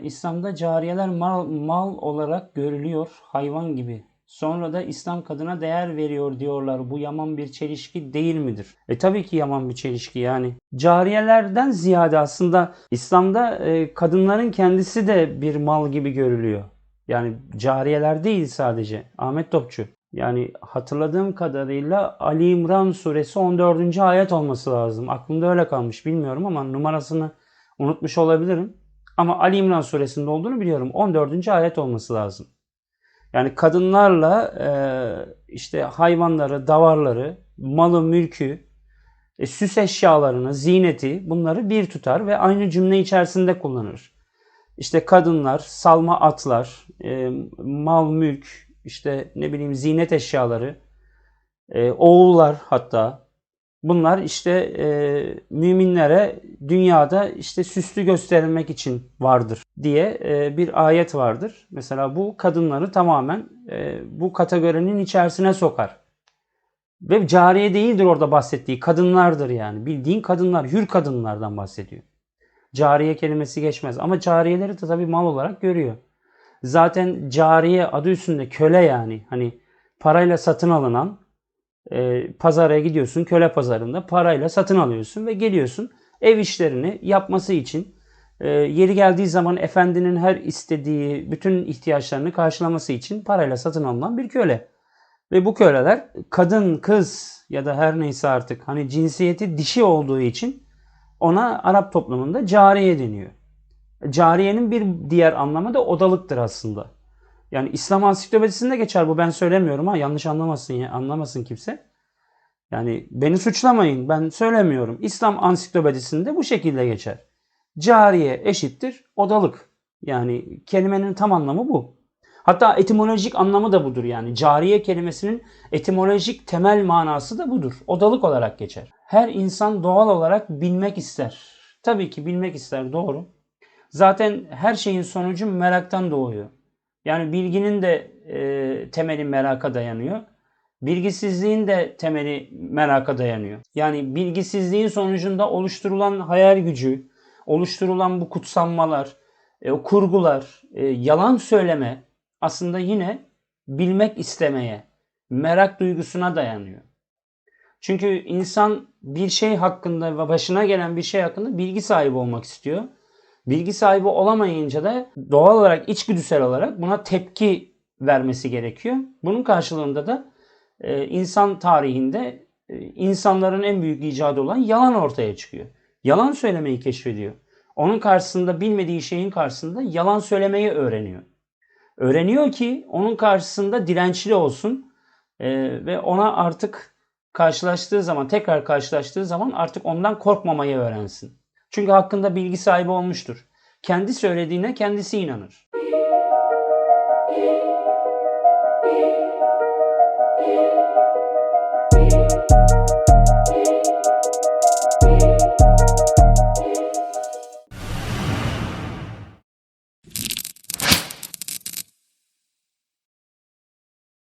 İslam'da cariyeler mal, mal olarak görülüyor hayvan gibi. Sonra da İslam kadına değer veriyor diyorlar. Bu yaman bir çelişki değil midir? E tabii ki yaman bir çelişki yani. Cariyelerden ziyade aslında İslam'da e, kadınların kendisi de bir mal gibi görülüyor. Yani cariyeler değil sadece. Ahmet Topçu. Yani hatırladığım kadarıyla Ali İmran suresi 14. ayet olması lazım. Aklımda öyle kalmış bilmiyorum ama numarasını unutmuş olabilirim. Ama Ali İmran suresinde olduğunu biliyorum. 14. ayet olması lazım. Yani kadınlarla e, işte hayvanları, davarları, malı, mülkü, e, süs eşyalarını, ziyneti bunları bir tutar ve aynı cümle içerisinde kullanır. İşte kadınlar, salma atlar, e, mal, mülk, işte ne bileyim ziynet eşyaları, e, oğullar hatta bunlar işte e, müminlere dünyada işte süslü gösterilmek için vardır diye e, bir ayet vardır. Mesela bu kadınları tamamen e, bu kategorinin içerisine sokar. Ve cariye değildir orada bahsettiği kadınlardır yani. Bildiğin kadınlar, hür kadınlardan bahsediyor. Cariye kelimesi geçmez ama cariyeleri de tabii mal olarak görüyor. Zaten cariye adı üstünde köle yani. Hani parayla satın alınan e, pazara gidiyorsun köle pazarında parayla satın alıyorsun ve geliyorsun ev işlerini yapması için e, yeri geldiği zaman efendinin her istediği bütün ihtiyaçlarını karşılaması için parayla satın alınan bir köle. Ve bu köleler kadın, kız ya da her neyse artık hani cinsiyeti dişi olduğu için ona Arap toplumunda cariye deniyor. Cariyenin bir diğer anlamı da odalıktır aslında. Yani İslam ansiklopedisinde geçer bu ben söylemiyorum ha yanlış anlamasın ya anlamasın kimse. Yani beni suçlamayın ben söylemiyorum. İslam ansiklopedisinde bu şekilde geçer. Cariye eşittir odalık. Yani kelimenin tam anlamı bu. Hatta etimolojik anlamı da budur yani. Cariye kelimesinin etimolojik temel manası da budur. Odalık olarak geçer. Her insan doğal olarak bilmek ister. Tabii ki bilmek ister doğru. Zaten her şeyin sonucu meraktan doğuyor. Yani bilginin de e, temeli meraka dayanıyor. Bilgisizliğin de temeli meraka dayanıyor. Yani bilgisizliğin sonucunda oluşturulan hayal gücü, oluşturulan bu kutsanmalar, e, kurgular, e, yalan söyleme aslında yine bilmek istemeye, merak duygusuna dayanıyor. Çünkü insan bir şey hakkında ve başına gelen bir şey hakkında bilgi sahibi olmak istiyor. Bilgi sahibi olamayınca da doğal olarak içgüdüsel olarak buna tepki vermesi gerekiyor. Bunun karşılığında da e, insan tarihinde e, insanların en büyük icadı olan yalan ortaya çıkıyor. Yalan söylemeyi keşfediyor. Onun karşısında bilmediği şeyin karşısında yalan söylemeyi öğreniyor. Öğreniyor ki onun karşısında dirençli olsun e, ve ona artık karşılaştığı zaman tekrar karşılaştığı zaman artık ondan korkmamayı öğrensin. Çünkü hakkında bilgi sahibi olmuştur. Kendi söylediğine kendisi inanır.